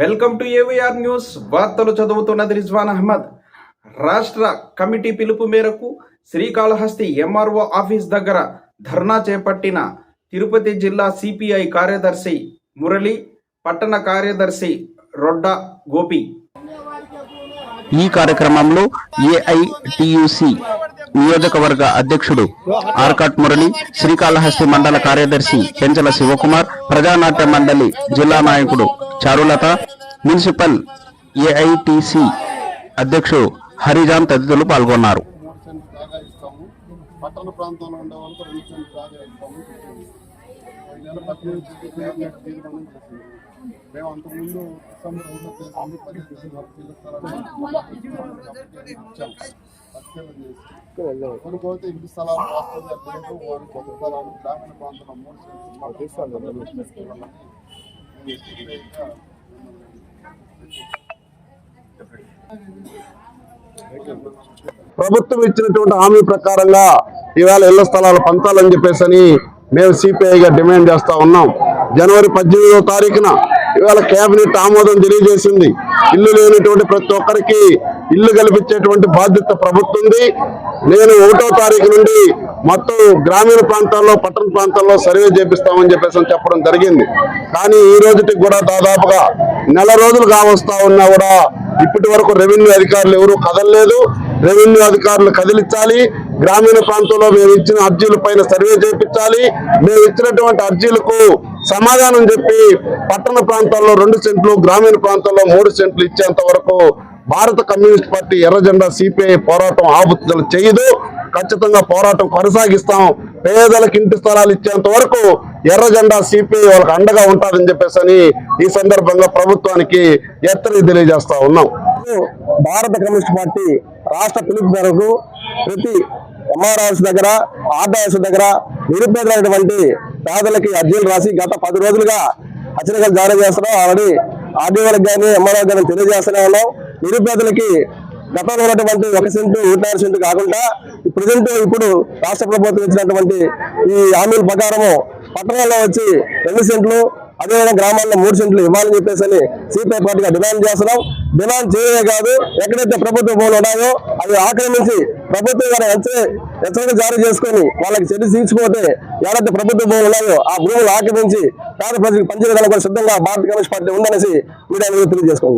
Welcome to AVR news. వార్తలు చదువుతున్నది రిజ్వాన్ అహ్మద్. రాష్ట్ర కమిటీ పిలుపు మేరకు శ్రీకాళహస్తి ఎంఆర్ఓ ఆఫీస్ దగ్గర ధర్నా చేపట్టిన తిరుపతి జిల్లా సిపిఐ కార్యదర్శి మురళి పట్టణ కార్యదర్శి రొడ్డ గోపి. ఈ కార్యక్రమంలో ఏఐటియుసి నియోజకవర్గ అధ్యక్షుడు ఆర్కాట్ మురళి శ్రీకాళహస్తి మండల కార్యదర్శి పెంచల శివకుమార్ ప్రజానాట్య మండలి జిల్లా నాయకుడు చారులత మున్సిపల్ ఏఐటిసి అధ్యక్షుడు హరిజాన్ తదితరులు పాల్గొన్నారు. పట్టణ ప్రాంతంలో ఉండే వాళ్ళకి రెండు సెంట్ బాగా ఇస్తాము ఈ నెల పద్దెనిమిది తీర్మానం చేసింది మేము అంతకుముందు ఇంటి స్థలాలు లేదు వారి కొత్త స్థలాలు గ్రామీణ ప్రాంతంలో మూడు ప్రభుత్వం ఇచ్చినటువంటి హామీ ప్రకారంగా ఇవాళ ఇళ్ళ స్థలాలు పంచాలని చెప్పేసి అని మేము సిపిఐగా డిమాండ్ చేస్తూ ఉన్నాం. జనవరి పద్దెనిమిదవ తారీఖున ఇవాళ కేబినెట్ ఆమోదం తెలియజేసింది. ఇల్లు లేనటువంటి ప్రతి ఒక్కరికి ఇల్లు కల్పించేటువంటి బాధ్యత ప్రభుత్వం ఉంది. నేను ఒకటో తారీఖు నుండి మొత్తం గ్రామీణ ప్రాంతాల్లో పట్టణ ప్రాంతాల్లో సర్వే చేపిస్తామని చెప్పేసి చెప్పడం జరిగింది. కానీ ఈ రోజుకి కూడా దాదాపుగా నెల రోజులు కావస్తా ఉన్నా కూడా ఇప్పటి వరకు రెవెన్యూ అధికారులు ఎవరూ కదలలేదు. రెవెన్యూ అధికారులు కదిలించాలి. గ్రామీణ ప్రాంతంలో మేము ఇచ్చిన అర్జీల పైన సర్వే చేపించాలి. మేము ఇచ్చినటువంటి అర్జీలకు సమాధానం చెప్పి పట్టణ ప్రాంతాల్లో రెండు సెంట్లు గ్రామీణ ప్రాంతాల్లో మూడు సెంట్లు ఇచ్చేంత వరకు భారత కమ్యూనిస్ట్ పార్టీ ఎర్రజెండా సిపిఐ పోరాటం ఆపుదల చేయదు. ఖచ్చితంగా పోరాటం కొనసాగిస్తాం. పేదలకు ఇంటి స్థలాలు ఇచ్చేంత వరకు ఎర్రజెండా సిపిఐ వాళ్ళకి అండగా ఉంటారని చెప్పేసి అని ఈ సందర్భంగా ప్రభుత్వానికి ఎత్తని తెలియజేస్తా ఉన్నాం. భారత కమ్యూనిస్ట్ పార్టీ రాష్ట్ర పిలుపు మేరకు ప్రతి ఎంఆర్ఆర్ఎస్ దగ్గర ఆర్డీఎస్ దగ్గర నిరుపేదలైనటువంటి పేదలకి అర్జీలు రాసి గత పది రోజులుగా హెచ్చరికలు జారీ చేస్తున్నాం. ఆల్రెడీ ఆర్డీఓలకు కానీ ఎంఆర్ఓ కానీ తెలియజేస్తూనే ఉన్నాం. నిరుపేదలకి గతంలో ఉన్నటువంటి ఒక సెంటు నూట సెంటు కాకుండా ప్రజెంట్ ఇప్పుడు రాష్ట్ర ప్రభుత్వం ఇచ్చినటువంటి ఈ హామీల ప్రకారము పట్టణాల్లో వచ్చి రెండు సెంట్లు అదేవిధంగా గ్రామాల్లో మూడు సెంట్లు ఇవ్వాలని చెప్పేసి అని సిపిఐ పార్టీగా డిమాండ్ చేస్తున్నాం. డిమాండ్ చేయడమే కాదు ఎక్కడైతే ప్రభుత్వ భూములు ఉన్నాయో అవి ఆక్రమించి ప్రభుత్వం గారు హెచ్చరిక జారీ చేసుకొని వాళ్ళకి చెల్లి తీర్చిపోతే ఎవరైతే ప్రభుత్వ భూములు ఉన్నాయో ఆ భూములు ఆక్రమించి పేద ప్రజలకు పనిచేయడానికి కూడా సిద్ధంగా భారత కమ్యూనిస్ట్ పార్టీ ఉందనేసి మీడియా తెలియజేసుకుంటాం